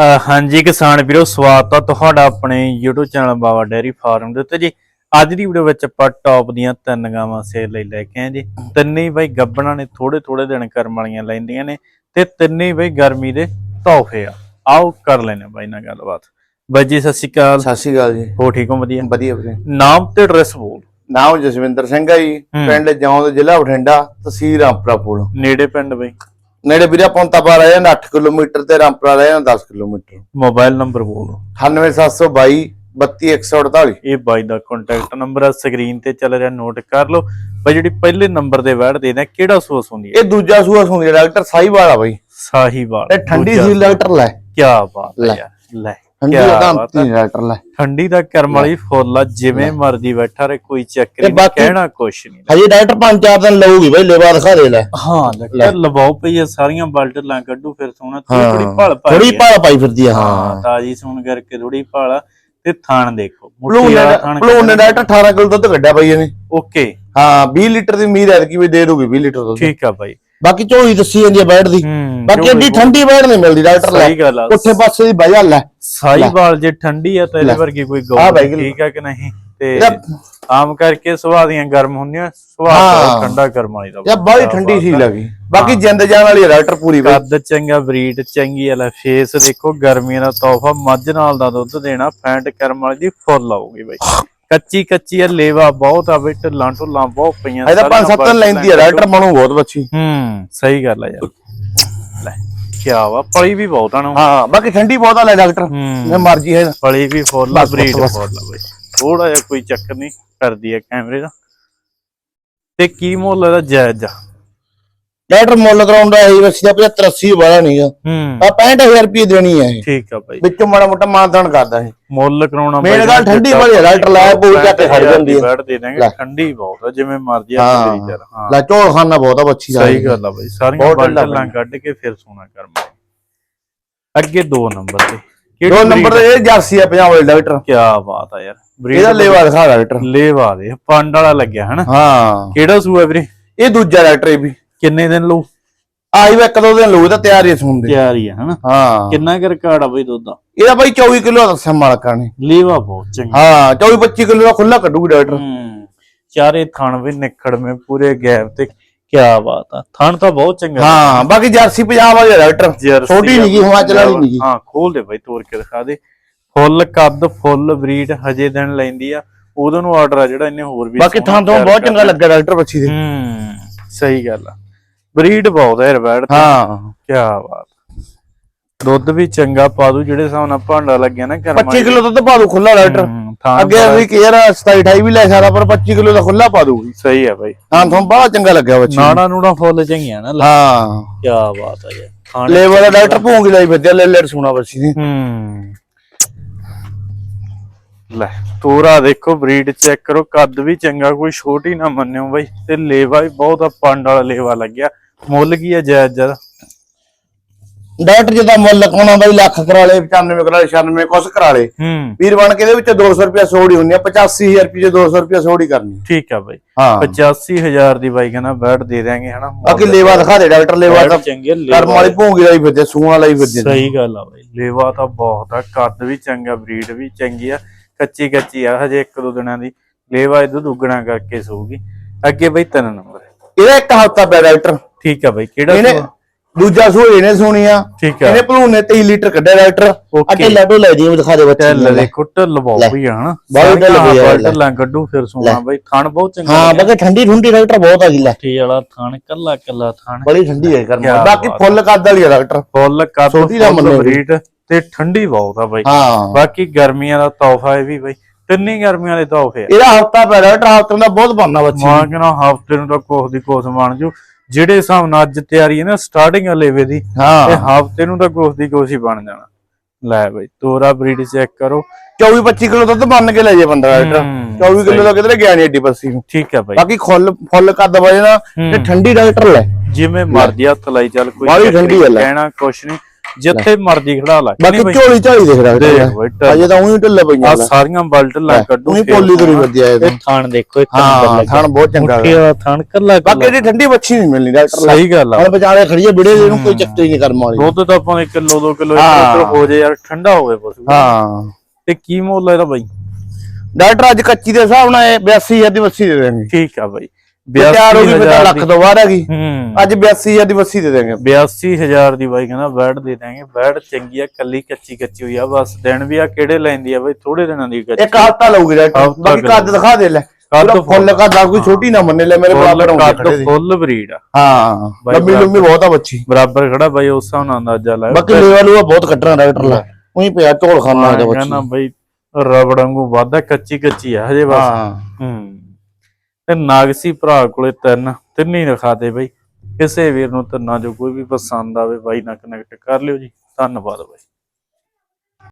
ਹਾਂਜੀ ਕਿਸਾਨ ਵੀਰੋ ਸਵਾਗਤ ਆ ਤੁਹਾਡਾ ਆਪਣੇ YouTube channel Baba dairy farm ਦੇ ਉੱਤੇ ਜੀ। ਅੱਜ ਦੀ ਵੀਡੀਓ ਵਿੱਚ ਆਪਾਂ ਟੌਪ ਦੀਆਂ ਤਿੰਨ ਗਾਵਾਂ ਸੇਲ ਲਈ ਲੈ ਕੇ ਆਏ ਜੀ। ਤਿੰਨੇ ਹੀ ਬਈ ਗੱਬਣਾ ਨੇ ਥੋੜੇ ਥੋੜੇ ਦਿਨ ਕਰਮ ਵਾਲੀਆਂ ਲੈਂਦੀਆਂ ਨੇ ਤੇ ਤਿੰਨੇ ਹੀ ਬਈ ਗਰਮੀ ਦੇ ਤੋਹਫੇ ਆ। ਆਓ ਕਰ ਲੈਨੇ ਬਾਈ ਨਾਲ ਗੱਲਬਾਤ। ਬਾਈ ਜੀ ਸਤਿ ਸ਼੍ਰੀ ਅਕਾਲ। ਸਤਿ ਸ਼੍ਰੀ ਅਕਾਲ ਜੀ। ਹੋ ਠੀਕ ਹੋ ਵਧੀਆ? ਵਧੀਆ ਵੀਰੇ ਨਾਮ ਤੇ ਐਡਰੈਸ ਬੋਲ। ਨਾਮ ਜਸਵਿੰਦਰ ਸਿੰਘ ਹੈ ਜੀ। ਪਿੰਡ ਜੌਂਦ ਜ਼ਿਲ੍ਹਾ ਬਠਿੰਡਾ ਤਹਿਸੀਲ ਰਾਮਪੁਰਾ ਪੁਲ। ਨੇੜੇ ਪਿੰਡ ਬਈ। ਨੇੜੇ ਵੀਰੇ ਪੌਂਤਾ ਰਹਿ ਜਾਂਦਾ 8 ਕਿਲੋਮੀਟਰ ਤੇ ਰਾਮਪੁਰਾ ਰਹਿ ਜਾਂਦਾ 10 ਕਿਲੋਮੀਟਰ। ਮੋਬਾਈਲ ਨੰਬਰ ਬੋਲ 98722 32148 ਇਹ ਬਾਈ ਦਾ ਕੰਟੈਕਟ ਨੰਬਰ ਆ ਸਕਰੀਨ ਤੇ ਚੱਲ ਰਿਹਾ ਨੋਟ ਕਰ ਲਓ। ਬਾਈ ਜਿਹੜੀ ਪਹਿਲੇ ਨੰਬਰ ਦੇ ਵੈੜ ਦੇ ਨੇ ਕਿਹੜਾ ਸੋਸ ਹੁੰਦੀ ਹੈ? ਇਹ ਦੂਜਾ ਸੂਆ ਸੁਣਦੀ ਡਾਕਟਰ ਸਾਈਵਾਲ ਆ ਬਾਈ। ਸਾਹੀਵਾਲ ਤੇ ਠੰਡੀ ਸੀ ਡਾਕਟਰ ਲੈ। ਕੀ ਬਾਤ ਹੈ। ਯਾਰ ਲੈ। ਠੰਡੀ ਕਿਆ ਦਾ ਬਾਤ। ਕੰਮ ਡਾਕਟਰ ਲੈ। ਠੰਡੀ ਦਾ ਕਰਮ ਵਾਲੀ ਫੁੱਲ ਆ ਜਿਵੇਂ ਮਰਜ਼ੀ ਬੈਠਾ ਰੇ ਕੋਈ ਚੱਕਰ ਤੇ ਨਹੀਂ ਬਾਕੀ- ਕਹਿਣਾ ਕੁਛ ਨਹੀਂ। ਹਜੇ ਡਾਕਟਰ ਪੰਜ ਚਾਰ ਦਿਨ ਲਊਗੀ ਬਾਈ ਲੇਵਾ ਦਿਖਾ ਦੇ ਲੈ। ਹਾਂ ਲੱਗਾ ਲਵਾਓ ਪਈ ਆ ਸਾਰੀਆਂ ਬਲਟਲਾਂ ਕੱਢੂ ਫਿਰ ਸੋਣਾ ਥੋੜੀ ਥੋੜੀ ਹਾਂ ਭਲ ਪਾ ਥੋੜੀ ਭਾਲ ਪਾਈ ਫਿਰਦੀ ਆ ਹਾਂ। ਹਾਂ ਤਾਜੀ ਸੂਣ ਕਰਕੇ ਥੋੜੀ ਭਲ ਆ ਤੇ ਥਾਣ ਦੇਖੋ ਵਾਲਾ ਨੇ ਡਾਕਟਰ 18 ਕਿਲੋ ਦੁੱਧ ਕੱਢਿਆ ਬਾਈ ਇਹਨੇ। ਓਕੇ। ਹਾਂ 20 ਲੀਟਰ ਦੀ ਉਮੀਦ ਹੈ ਕਿ ਵੀ ਦੇ ਦੂਗੀ 20 ਲੀਟਰ ਦੁੱਧ। ਠੀਕ ਆ ਬਾਈ। ਬਾਕੀ ਝੋਲੀ ਦੱਸੀ ਜਾਂਦੀ ਹੈ ਬੈਠ ਦੀ। ਹੂੰ ਬਾਕੀ ਐਡੀ ਠੰਡੀ ਬੈਠ ਨਹੀਂ ਮਿਲਦੀ ਡਾਕਟਰ ਲੈ। ਸਹੀ ਗੱਲ ਆ। ਉੱਥੇ ਪਾਸੇ ਦੀ ਜਾ ਲੈ। ਸਾਈਵਾਲ ਜੇ ਠੰਡੀ ਆ ਤਾਂ ਇਹਦੇ ਵਰਗੀ ਕੋਈ ਆ ਗੌਰ ਬਾਈ ਨਹੀਂ, ਗੱਲ। ਠੀਕ ਆ ਕਿ ਨਹੀਂ? ਤੇ ਇਹਦਾ- ਆਮ ਕਰਕੇ ਸੁਭਾਅ ਦੀਆਂ ਗਰਮ ਹੁੰਦੀਆਂ ਸੁਭਾਅ ਹਾਂ। ਠੰਡਾ ਕਰਮ ਵਾਲੀ ਦਾ ਯਾ ਬੜੀ ਠੰਡੀ ਸੀ ਲੱਗੀ। ਬਾਕੀ ਜਿੰਦ ਜਾਨ ਵਾਲੀ ਡਾਕਟਰ ਪੂਰੀ ਬਈ। ਕੱਦ ਚੰਗਾ ਬਰੀਡ ਚੰਗੀ ਵਾਲਾ ਫੇਸ ਦੇਖੋ ਗਰਮੀਆਂ ਦਾ ਤੋਹਫਾ ਮੱਝ ਨਾਲ ਦਾ ਦੁੱਧ ਦੇਣਾ ਫੈਂਟ ਕਰਮ ਵਾਲੀ ਦੀ ਫੁੱਲ ਆਊਗੀ ਬਾਈ। ਕੱਚੀ ਕੱਚੀ ਆ ਲੇਵਾ ਬਹੁਤ ਆ ਬਈ ਢਿੱਲਾਂ ਢੁੱਲਾਂ ਬਹੁਤ ਪਈਆਂ ਇਹਦਾ ਪੰਜ ਸੱਤ ਲੈਂਦੀ ਆ ਡਾਕਟਰ ਮਨੂ ਬਹੁਤ ਬੱਚੀ। ਹੂੰ ਸਹੀ ਗੱਲ ਆ ਯਾਰ। ਲੈ ਕੀ ਵਾ ਪਲੀ ਵੀ ਬਹੁਤ ਆ ਨਾ। ਹਾਂ ਬਾਕੀ ਠੰਡੀ ਬਹੁਤ ਆ ਲੈ ਡਾਕਟਰ। ਮੈਂ ਮਰਜ਼ੀ ਹੈ। ਪਲੀ ਵੀ ਫੁੱਲ ਆ ਬਰੀਡ। ਫੁੱਲ ਆ ਬਾਈ। ਥੋੜਾ ਜਿਹਾ ਕੋਈ ਚੱਕਰ ਨਹੀਂ ਕਰਦੀ ਹੈ ਕੈਮਰੇ ਦਾ। ਤੇ ਕੀ ਮੁੱਲ ਇਹਦਾ ਜਾਇਜ਼ ਆ? ਡਾਕਟਰ ਮੁੱਲ ਕਰਾਉਂਦਾ ਹੈ ਬੱਚੀ ਦਾ 75 80 ਵਾਲਾ ਨਹੀਂਗਾ ਹੂੰ। ਆ 65000 ਰੁਪਏ ਦੇਣੀ ਹੈ ਇਹ। ਠੀਕ ਆ ਬਾਈ। ਵਿੱਚੋਂ ਮਾੜਾ ਮੋਟਾ ਮਾਨਦਾਨ ਕਰਦਾ ਇਹ। ਮੁੱਲ ਕਰਾਉਣਾ ਮੇਨ ਗੱਲ ਠੰਡੀ ਵਾਲੀ ਆ, ਡਾਕਟਰ ਲਾਇਆ ਬੋਲ ਕੇ ਖੜ ਜਾਂਦੀ ਹੈ। ਬੈਠ ਦੇ ਦਾਂਗੇ। ਠੰਡੀ ਬਹੁਤ ਆ ਜਿਵੇਂ ਮਰਜ਼ੀ ਆ। ਕਰੀ ਚੱਲ ਹਾਂ। ਲੈ ਝੋਲ ਖਾਨਾ ਬਹੁਤ ਆ ਬੱਚੀ ਸਹੀ ਗੱਲ ਆ ਬਾਈ ਸਾਰੀਆਂ ਬਲਟਲਾਂ ਕੱਢ ਕੇ ਫਿਰ ਸੋਨਾ ਕਰਨਾ ਅੱਗੇ 2 ਨੰਬਰ ਤੇ। ਦੋ ਨੰਬਰ ਤੇ ਇਹ ਜਰਸੀ ਆ ਪੰਜਾਬ ਵਾਲੀ ਡਾਕਟਰ। ਕੀ ਬਾਤ ਆ ਯਾਰ ਇਹਦਾ ਲੇਵਾ ਦਿਖਾ ਡਾਕਟਰ। ਲੇਵਾ ਦੇ ਪੰਡ ਵਾਲਾ ਲੱਗਿਆ ਹਨਾ? ਹਾਂ। ਕਿਹੜਾ ਸੂਆ ਵੀਰੇ? ਇਹ ਦੂਜਾ ਡਾਕਟਰ ਇਹ ਵੀ। ਕਿੰਨੇ ਦਿਨ ਲਊ? ਆਈ ਵਾ ਇੱਕ ਦੋ ਦਿਨ ਲਊ ਤਾਂ ਤਿਆਰ ਹੀ ਸੁਣਦੇ ਤਿਆਰ ਹੀ ਆ ਹਨਾ? ਹਾਂ। ਕਿੰਨਾ ਕੁ ਰਿਕਾਰਡ ਆ ਬਈ ਦੁੱਧ ਦਾ? ਇਹਦਾ ਬਾਈ 24 ਕਿਲੋ ਦੱਸਿਆ ਮਾਲਕਾਂ ਨੇ। ਲੇਵਾ ਬਹੁਤ ਚੰਗਾ। ਹਾਂ 24 25 ਕਿਲੋ ਦਾ ਖੁੱਲਾ ਕੱਢੂਗੀ ਡਾਕਟਰ। ਹੂੰ। ਚਾਰੇ ਥਣ ਵੀ ਨਿਖੜਵੇਂ ਪੂਰੇ ਗੈਪ ਤੇ ਕੀ ਬਾਤ ਆ। ਥਣ ਤਾਂ ਬਹੁਤ ਚੰਗਾ। ਹਾਂ ਬਾਕੀ ਜਰਸੀ ਪੰਜਾਬ ਵਾਲੀ ਡਾਕਟਰ। ਜਰਸੀ ਛੋਟੀ ਨਹੀਂ ਹਿਮਾਚਲ ਵਾਲੀ ਨਹੀਂ ਹਾਂ ਖੋਲ ਦੇ ਬਾਈ ਤੋੜ ਕੇ ਦਿਖਾ ਦੇ। ਫੁੱਲ ਕੱਦ ਫੁੱਲ ਬਰੀਡ ਹਜੇ ਦਿਨ ਲੈਂਦੀ ਆ। ਉਦੋਂ ਨੂੰ ਆਰਡਰ ਆ ਜਿਹੜਾ ਇਹਨੇ ਹੋਰ ਵੀ ਬਾਕੀ ਥਾਂ ਤੋਂ ਬਹੁਤ ਚੰਗਾ। ਲੱਗਾ ਡਾਕਟਰ ਬੱਚੀ ਦੇ। ਹੂੰ ਸਹੀ ਗੱਲ ਆ। ਬਰੀਡ ਬਹੁਤ ਹੈ ਰਵੈੜ ਹਾਂ। ਕੀ ਬਾਤ। ਦੁੱਧ ਵੀ ਚੰਗਾ ਪਾ ਦੂ ਜਿਹੜੇ ਹਿਸਾਬ ਨਾਲ ਭਾਂਡਾ ਲੱਗਿਆ ਨਾ ਕਰਮਾ 25 ਕਿਲੋ ਦੁੱਧ ਪਾ ਦੂ ਖੁੱਲਾ ਹੂੰ, ਥਾਂ ਅੱਗੇ ਵੀ ਕੇਅਰ 27 28 ਵੀ ਲੈ ਸਕਦਾ ਪਰ 25 ਕਿਲੋ ਦਾ ਖੁੱਲਾ ਪਾ ਦੂਗੀ ਸਹੀ ਆ ਬਾਈ। ਹਾਂ ਤੁਹਾਨੂੰ ਬੜਾ ਚੰਗਾ ਲੱਗਿਆ ਬੱਚੀ। ਨਾੜਾ ਨੂੜਾ ਫੁੱਲ ਚੰਗੀਆਂ ਨਾ ਹਾਂ। ਕੀ ਬਾਤ ਯਾਰ। ਖਾਣੇ ਲੇਵਰ ਦਾ ਡਾਕਟਰ ਭੂੰਗੀ ਲਈ ਫਿਰਦੇ ਲੈ ਲੈ ਸੁਣਾ ਬੱਚੀ ਦੀ। ਹੂੰ। ਲੈ ਤੋਰਾ ਦੇਖੋ ਬਰੀਡ ਚੈੱਕ ਕਰੋ ਕੱਦ ਵੀ ਚੰਗਾ ਕੋਈ ਛੋਟੀ ਨਾ ਮੰਨਿਓ ਬਾਈ। ਤੇ ਲੇਵਾ ਵੀ ਬਹੁਤ ਆ ਪੰਡ ਵਾਲਾ ਲੇਵਾ ਲੱਗਿਆ। ਮੁੱਲ ਕੀ ਆ ਜਾਇਜ਼ ਜਰਾ? ਡਾਕਟਰ ਜਿਹਦਾ ਮੁੱਲ ਲਗਾਉਣਾ ਬਾਈ ਲੱਖ ਕਰਾ ਲੇ 95 ਕਰਾ ਲੇ 96 ਕੁਛ ਕਰਾ ਲੇ ਹੂੰ। ਵੀਰ ਬਣ ਕੇ ਇਹਦੇ ਵਿੱਚ 200 ਰੁਪਏ ਸੋੜੀ ਹੁੰਦੀ ਆ 85000 ਰੁਪਏ 200 ਰੁਪਏ ਸੋੜੀ ਕਰਨੀ। ਠੀਕ ਆ ਬਾਈ। ਹਾਂ। 85000 ਦੀ ਬਾਈ ਕਹਿੰਦਾ ਬੈਠ ਦੇ ਦਿਆਂਗੇ ਹਨਾ। ਬਾਕੀ ਲੇਵਾ ਦਿਖਾ ਦੇ ਡਾਕਟਰ ਲੇਵਾ ਤਾਂ ਚੰਗੇ ਕਰਮ ਵਾਲੀ ਭੂੰਗੀ ਲਈ ਫਿਰਦੇ ਸੂਆਂ ਲਈ ਫਿਰਦੇ। ਸਹੀ ਗੱਲ ਆ ਬਾਈ ਲੇਵਾ ਤਾਂ ਬਹੁਤ ਆ ਕੱਦ ਵੀ ਚੰਗਾ ਬਰੀਡ ਵੀ ਚੰਗੀ ਆ। ਕੱਚੀ ਕੱਚੀ ਆ ਹਜੇ ਇੱਕ ਦੋ ਦਿਨਾਂ ਦੀ। ਲੇਵਾ ਇਹਦੋਂ ਦੁੱਗਣਾ ਕਰਕੇ ਸੂਗੀ ਅੱਗੇ ਬਾਈ ਤਿੰਨ ਨੰਬਰ। ਇਹਦਾ ਇੱਕ ਹਫਤਾ ਪਿਆ ਡਾਕਟਰ ਠੀਕ ਆ ਬਾਈ ਕਿਹੜਾ ਇਹਨੇ? ਦੂਜਾ ਸੂ ਇਹਨੇ ਸੁਣੀਆ ਠੀਕ ਆ। ਇਹਨੇ ਭਲੂਨ ਨੇ 23 ਲੀਟਰ ਕੱਢਿਆ ਡਾਕਟਰ. ਅੱਗੇ ਲੱਡੂ ਲੈ ਜੀ ਦਿਖਾ ਦੇ ਬੱਚੇ ਢਿੱਲ ਨੂੰ। ਦੇ ਕੁੱਟ ਲਵਾਉ ਵੀ ਆ ਹਨਾ। ਬਹੁਤ ਢਿੱਲ ਪਈ ਆ, ਲੈ। ਢਿੱਲਾਂ ਕੱਢੂ ਫਿਰ ਸੋਣਾ ਬਾਈ। ਥਣ ਬਹੁਤ ਚੰਗਾ ਹਾਂ ਬਾਕੀ ਠੰਡੀ ਠੁੰਡੀ ਡਾਕਟਰ ਬਹੁਤ ਆ ਜੀ ਲੈ। ਠੀ ਵਾਲਾ ਥਣ ਕੱਲਾ ਕੱਲਾ ਥਣ। ਬੜੀ ਠੰਡੀ ਹੈ ਕਿਆ ਬਾਕੀ ਫੁੱਲ ਕੱਦ ਵਾਲੀ ਆ ਡਾਕਟਰ ਫੁੱਲ ਕੱਦ ਛੋਟੀ ਦਾ ਵੀ। ਬਰੀਡ। ਤੇ ਠੰਡੀ ਬਹੁਤ ਆ ਬਾਈ। ਹਾਂ। ਬਾਕੀ ਗਰਮੀਆਂ ਦਾ ਤੋਹਫਾ ਇਹ ਵੀ ਬਾਈ ਤਿੰਨੇ ਗਰਮੀਆਂ ਦੇ ਤੋਹਫੇ ਆ। ਇਹਦਾ ਹਫਤਾ ਡਾਕਟਰ ਹਫ਼ਤੇ ਦਾ ਬਹੁਤ ਬਣਨਾ ਬੱਚੀ। ਮਾਂ ਕਹਿੰਦਾ ਹਫ਼ਤੇ ਨੂੰ ਤਾਂ ਕੋਸ ਦੀ ਕੋਸ ਬਣ ਜੂ। ਜਿਹੜੇ ਹਿਸਾਬ ਨਾਲ ਅੱਜ ਤਿਆਰੀ ਹੈ ਨਾ ਸਟਾਰਟਿੰਗ ਲੇਵੇ ਦੀ ਤੇ ਹਫ਼ਤੇ ਨੂੰ ਤਾਂ ਕੋਸ ਦੀ ਕੋਸ ਹੀ ਬਣ ਜਾਣਾ। ਲੈ ਬਾਈ ਤੋਰਾ ਬਰੀਡ ਚੈੱਕ ਕਰੋ। 24 25 ਕਿਲੋ ਦੁੱਧ ਬਣ ਕੇ ਲੈ ਜੇ ਬੰਦਾ ਡਾਕਟਰ ਹੂੰ, 24 ਕਿਲੋ ਦਾ ਕਿਧਰੇ ਗਿਆ ਨਹੀਂ ਏਡੀ ਬੱਸੀ ਨੂੰ। ਠੀਕ ਹੈ ਬਾਈ। ਬਾਕੀ ਖੁੱਲ ਫੁੱਲ ਕੱਦ ਵਜੇ ਨਾ ਤੇ। ਠੰਡੀ ਡਾਕਟਰ ਲੈ। ਜਿਵੇਂ ਮਰਜ਼ੀ ਹੱਥ ਲਾਈ ਚੱਲ ਕੋਈ ਬਾਹਲੀ ਠੰਡੀ ਆ। ਕਹਿਣਾ ਕੁਛ ਨਹੀਂ। ਜਿੱਥੇ ਮਰਜ਼ੀ ਖੜਾ ਲਾ ਬਾਕੀ ਝੋਲੀ ਝਾਲੀ ਦੇਖ ਢਿੱਲ। ਅਜੇ ਤਾਂ ਉਹੀ ਢਿੱਲੇ ਆ ਪਈਆਂ ਲੈ ਸਾਰੀਆਂ ਬਲਟ ਲੈ ਕੱਢੂ ਉਹੀ ਪੋਲੀ ਤੁਰੀ ਵਧੀਆ ਇਹ ਇਹ ਥਾਣ ਦੇਖੋ ਇੱਕ ਹਾਂ ਥਣ ਬਹੁਤ ਚੰਗਾ ਮੁੱਠੀ ਵਾਲਾ ਥਾਣ ਕੱਲਾ ਬਾਕੀ ਇਹਦੀ ਠੰਡੀ ਬੱਚੀ ਨਹੀਂ ਮਿਲਣੀ ਡਾਕਟਰ ਸਹੀ ਗੱਲ ਆ। ਹੁਣ ਵਿਚਾਰੇ ਖੜੀਏ ਬਿੜੇ ਇਹਨੂੰ ਕੋਈ ਚੱਕਰ ਹੀ ਨਹੀਂ ਕਰਮ ਵਾਲੀ। ਦੁੱਧ ਤਾਂ ਆਪਾਂ ਕਿਲੋ 2 ਕਿਲੋ ਹਾਂ। ਹੋ ਜੇ ਯਾਰ ਠੰਡਾ ਹੋਵੇ ਪਸ਼ੂ ਹਾਂ। ਤੇ ਕੀ ਮੁੱਲ ਆ ਇਹਦਾ ਬਾਈ? ਡਾਕਟਰ ਅੱਜ ਕੱਚੀ ਦੇ ਹਿਸਾਬ ਨਾਲ ਇਹ 82000 ਦੀ ਵੱਸੀ ਦੇ ਦੇਣਗੇ। ਠੀਕ ਆ ਬਾਈ। ਤਿਆਰ ਹੋ ਗਈ ਫਿਰ ਤਾਂ ਲੱਖ ਦੀ ਤੋਂ ਬਾਹਰ ਹੈਗੀ। ਹੂੰ। ਅੱਜ 82000 ਦੀ ਵੱਸੀ ਦੇ ਦੇਣਗੇ 82000 ਦੀ ਬਾਈ ਕਹਿੰਦਾ ਬੈਡ ਦੇ ਦਾਂਗੇ ਬੈਡ ਚੰਗੀ ਆ ਕੱਲੀ ਕੱਚੀ ਕੱਚੀ ਹੋਈ ਆ। ਬਸ ਦਿਨ ਵੀ ਆ ਕਿਹੜੇ ਲੈਂਦੀ ਆ ਬਾਈ? ਥੋੜੇ ਦਿਨਾਂ ਦੀ ਕੱਚੀ। ਇੱਕ ਹਫਤਾ ਲਊਗੀ ਡਾਕਟਰ ਹਫ਼ਤਾ ਬਾਕੀ ਕੱਦ ਦਿਖਾ ਦੇ ਲੈ। ਕੱਦ ਪੂਰਾ ਫੁੱਲ। ਕੱਦ ਆ ਕੋਈ ਛੋਟੀ ਨਾ ਮੰਨੇ ਲੈ ਮੇਰੇ ਬਰਾਬਰ ਖੜੇ ਕੱਦ ਦੀ। ਫੁੱਲ ਬਰੀਡ ਆ। ਹਾਂ ਬਾਈ ਲੰਮੀ ਲੰਮੀ ਬਹੁਤ ਆ ਬੱਚੀ। ਬਰਾਬਰ ਖੜਾ ਬਾਈ ਉਸ ਹਿਸਾਬ ਨਾਲ ਅੰਦਾਜ਼ਾ ਲਾਇਆ ਬਾਕੀ ਬਹੁਤ ਕੱਟਣਾ ਡਾਕਟਰ ਲੈ। ਉਹੀ ਪਿਆ ਢੋਲ ਖਾਨਾ ਇਹਦਾ ਬੱਚੀ ਕਹਿੰਦਾ ਬਾਈ ਰਬੜ ਵਾਂਗੂ ਵਾਧਾ ਕੱਚੀ ਕੱਚੀ ਆ ਹਜੇ ਬਸ। ਹੂੰ। ਤੇ ਨਾਗਸੀ ਭਰਾ ਕੋਲੇ ਤਿੰਨ ਤਿੰਨ ਹੀ ਰਖਾ ਦੇ ਬਈ। ਕਿਸੇ ਵੀਰ ਨੂੰ ਤਿੰਨਾਂ ਜੋ ਕੋਈ ਵੀ ਪਸੰਦ ਆਵੇ, ਬਾਈ ਨਾਲ ਕਨੈਕਟ ਕਰ ਲਿਓ ਜੀ। ਧੰਨਵਾਦ ਬਾਈ।